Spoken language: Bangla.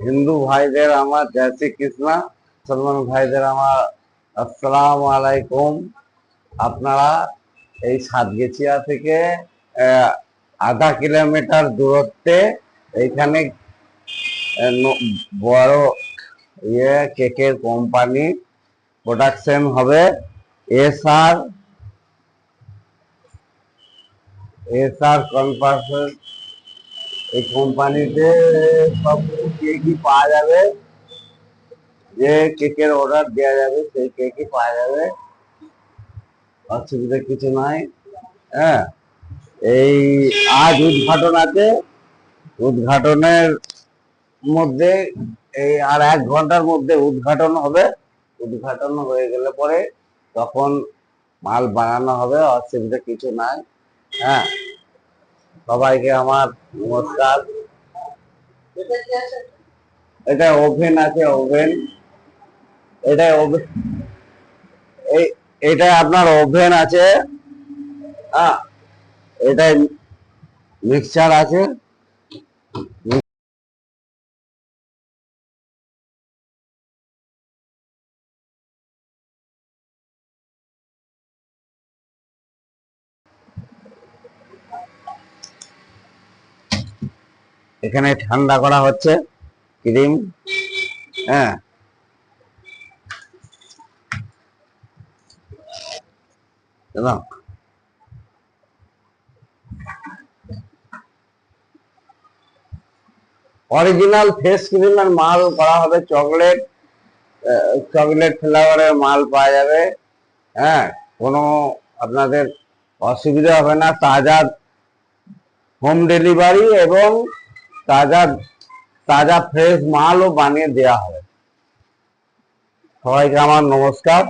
হিন্দু ভাইদের আমার জয় শ্রী কৃষ্ণ মুসলমান ভাইদের আমার আসসালাম আলাইকুম। আপনারা এই সাতগেছিয়া থেকে আধা কিলোমিটার দূরত্বে এইখানে বড় ইয়ে কেকের কোম্পানি প্রোডাকশন হবে। S R S R conversion এই কোম্পানিতে সব কেকই পাওয়া যাবে? যে কেকের অর্ডার দেওয়া যাবে, সেই কেকই পাওয়া যাবে। অসুবিধা কিছু নাই। হ্যাঁ? এই আজ উদ্ঘাটন আছে। উদ্ঘাটনের মধ্যে এই আর এক ঘণ্টার মধ্যে উদ্ঘাটন হবে। উদ্ঘাটন হয়ে গেলে পরে তখন মাল বানানো হবে, অসুবিধা কিছু নাই। হ্যাঁ? সবাইকে আমার নমস্কার। এটা ওভেন আছে ওভেন এটা ওভেন এটা আপনার ওভেন আছে। এটা মিক্সচার আছে। এখানে ঠান্ডা করা হচ্ছে, ক্রিম হ্যাঁ। অরিজিনাল ফেস ক্রিমের মাল করা হবে চকলেট চকলেট ফ্লেভারের মাল পাওয়া যাবে হ্যাঁ। কোনো আপনাদের অসুবিধা হবে না, তাজা হোম ডেলিভারি এবং তাজা তাজা ফ্রেশ মালও বানিয়ে দেওয়া হবে সবাইকে আমার নমস্কার